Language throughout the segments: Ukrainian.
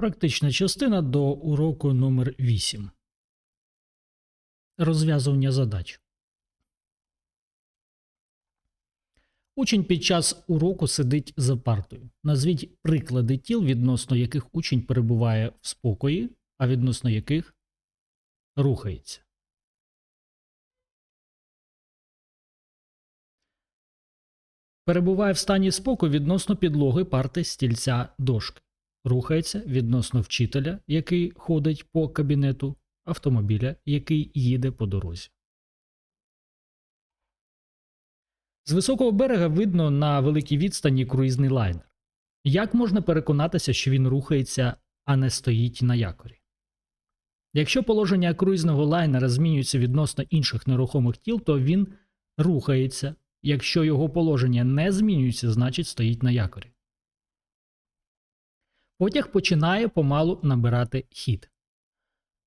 Практична частина до уроку номер 8. Розв'язування задач. Учень під час уроку сидить за партою. Назвіть приклади тіл, відносно яких учень перебуває в спокої, а відносно яких рухається. Перебуває в стані спокою відносно підлоги, парти, стільця, дошки. Рухається відносно вчителя, який ходить по кабінету, автомобіля, який їде по дорозі. З високого берега видно на великій відстані круїзний лайнер. Як можна переконатися, що він рухається, а не стоїть на якорі? Якщо положення круїзного лайнера змінюється відносно інших нерухомих тіл, то він рухається. Якщо його положення не змінюється, значить стоїть на якорі. Потяг починає помалу набирати хід.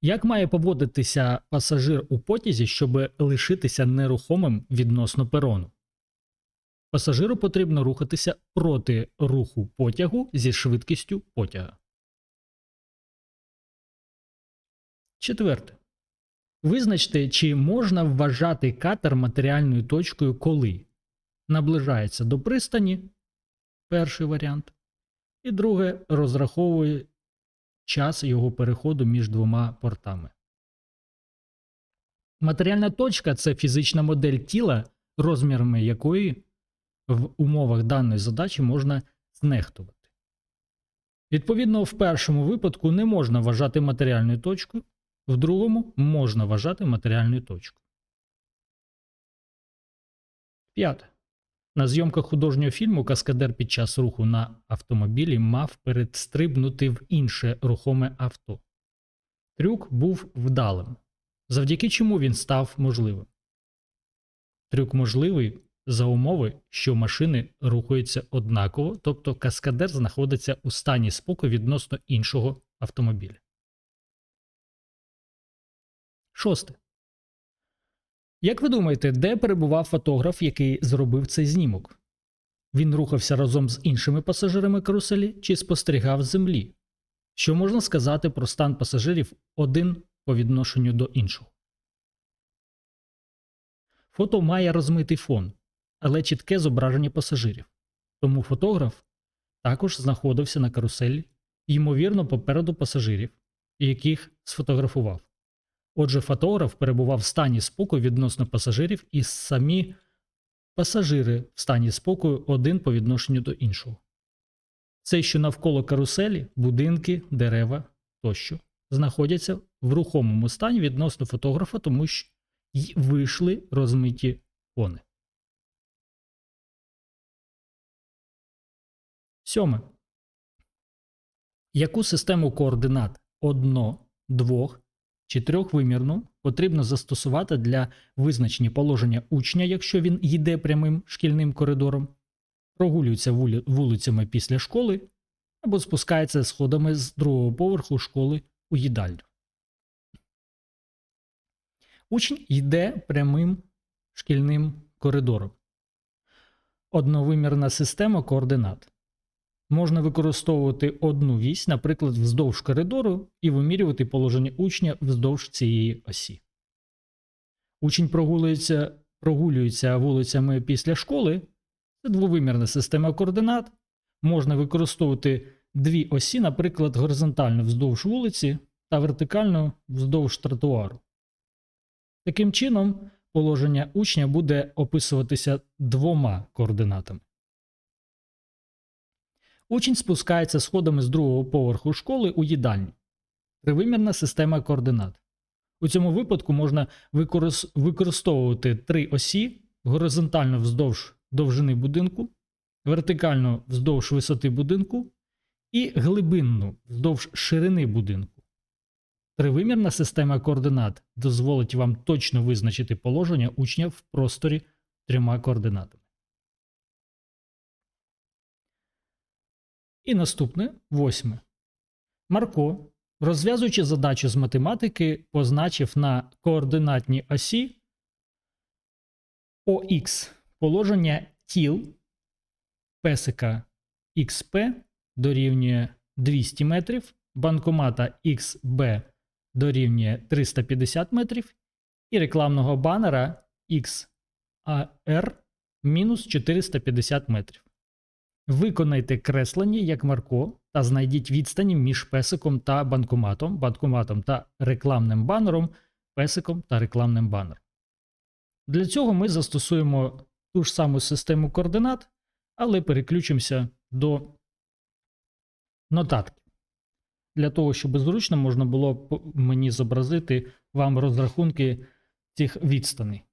Як має поводитися пасажир у потязі, щоб лишитися нерухомим відносно перону? Пасажиру потрібно рухатися проти руху потягу зі швидкістю потяга. Четверте. Визначте, чи можна вважати катер матеріальною точкою, коли наближається до пристані перший варіант. І друге розраховує час його переходу між двома портами. Матеріальна точка це фізична модель тіла, розмірами якої в умовах даної задачі можна знехтувати. Відповідно, в першому випадку не можна вважати матеріальною точкою, в другому можна вважати матеріальною точкою. П'яте. На зйомках художнього фільму Каскадер під час руху на автомобілі мав перестрибнути в інше рухоме авто. Трюк був вдалим. Завдяки чому він став можливим. Трюк можливий за умови, що машини рухаються однаково, тобто каскадер знаходиться у стані спокою відносно іншого автомобіля. Шосте. Як ви думаєте, де перебував фотограф, який зробив цей знімок? Він рухався разом з іншими пасажирами каруселі чи спостерігав з землі? Що можна сказати про стан пасажирів один по відношенню до іншого? Фото має розмитий фон, але чітке зображення пасажирів. Тому фотограф також знаходився на каруселі, ймовірно, попереду пасажирів, яких сфотографував. Отже, фотограф перебував в стані спокою відносно пасажирів, і самі пасажири в стані спокою один по відношенню до іншого. Це, що навколо каруселі, будинки, дерева тощо знаходяться в рухомому стані відносно фотографа, тому що й вийшли розмиті фони. Сьоме. Яку систему координат одно, двох чи трьохвимірну потрібно застосувати для визначення положення учня, якщо він йде прямим шкільним коридором, прогулюється вулицями після школи або спускається сходами з другого поверху школи у їдальню. Учень йде прямим шкільним коридором. Одновимірна система координат. Можна використовувати одну вісь, наприклад, вздовж коридору, і вимірювати положення учня вздовж цієї осі. Учень прогулюється, прогулюється вулицями після школи. Це двовимірна система координат. Можна використовувати дві осі, наприклад, горизонтально вздовж вулиці та вертикально вздовж тротуару. Таким чином, положення учня буде описуватися двома координатами. Учень спускається сходами з другого поверху школи у їдальню. Тривимірна система координат. У цьому випадку можна використовувати три осі горизонтально вздовж довжини будинку, вертикально вздовж висоти будинку і глибинну вздовж ширини будинку. Тривимірна система координат дозволить вам точно визначити положення учня в просторі трьома координатами. І наступне восьме. Марко, розв'язуючи задачу з математики, позначив на координатній осі ОХ положення тіл песика XP дорівнює 200 метрів, банкомата XB дорівнює 350 метрів і рекламного банера XAR мінус 450 метрів. Виконайте креслення як Марко та знайдіть відстані між песиком та банкоматом, банкоматом та рекламним банером, песиком та рекламним банером. Для цього ми застосуємо ту ж саму систему координат, але переключимося до нотатки. Для того, щоб зручно можна було мені зобразити вам розрахунки цих відстаней.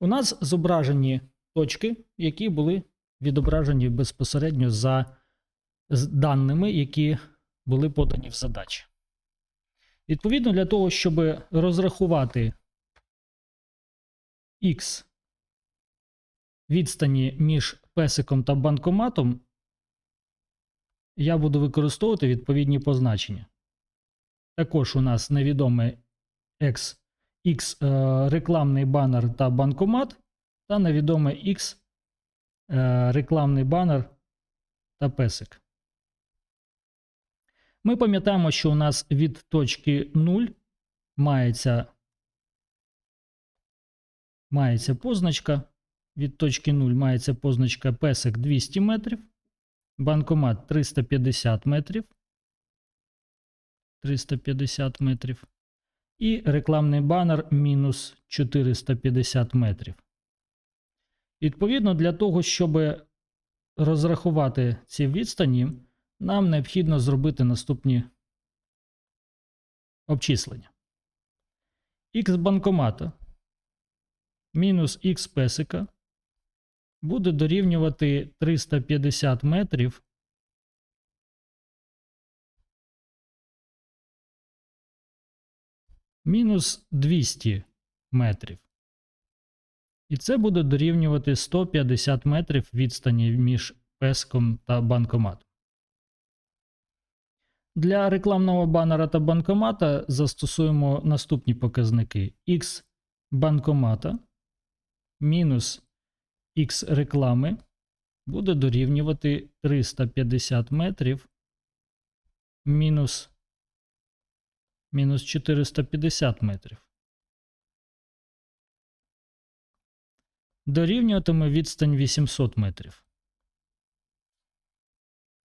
У нас зображені точки, які були відображені безпосередньо за даними, які були подані в задачі. Відповідно, для того, щоб розрахувати X відстані між песиком та банкоматом, я буду використовувати відповідні позначення. Також у нас невідоме X, X е, рекламний банер та банкомат, та невідоме X е, рекламний банер та песик. Ми пам'ятаємо, що у нас від точки 0 мається, мається позначка. Від точки 0 мається позначка песик 200 метрів, банкомат 350 метрів. 350 метрів. І рекламний банер мінус 450 метрів. Відповідно, для того, щоб розрахувати ці відстані, нам необхідно зробити наступні обчислення. Х банкомата мінус х песика буде дорівнювати 350 метрів мінус 200 метрів. І це буде дорівнювати 150 метрів відстані між песком та банкоматом. Для рекламного банера та банкомата застосуємо наступні показники: X банкомата мінус X реклами буде дорівнювати 350 метрів мінус, мінус 450 метрів. Дорівнюватиме відстань 800 метрів.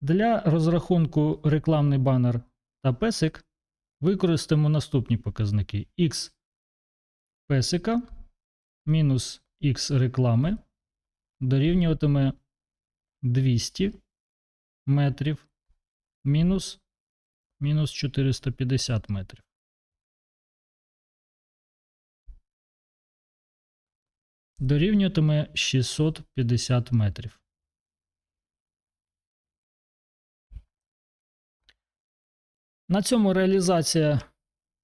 Для розрахунку рекламний банер та песик використаємо наступні показники: X песика мінус X реклами дорівнюватиме 200 метрів мінус, мінус 450 метрів. Дорівнюватиме 650 метрів. На цьому реалізація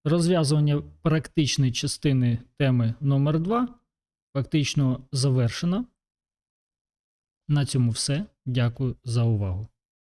розв'язування практичної частини теми номер 2 фактично завершена. На цьому все. Дякую за увагу.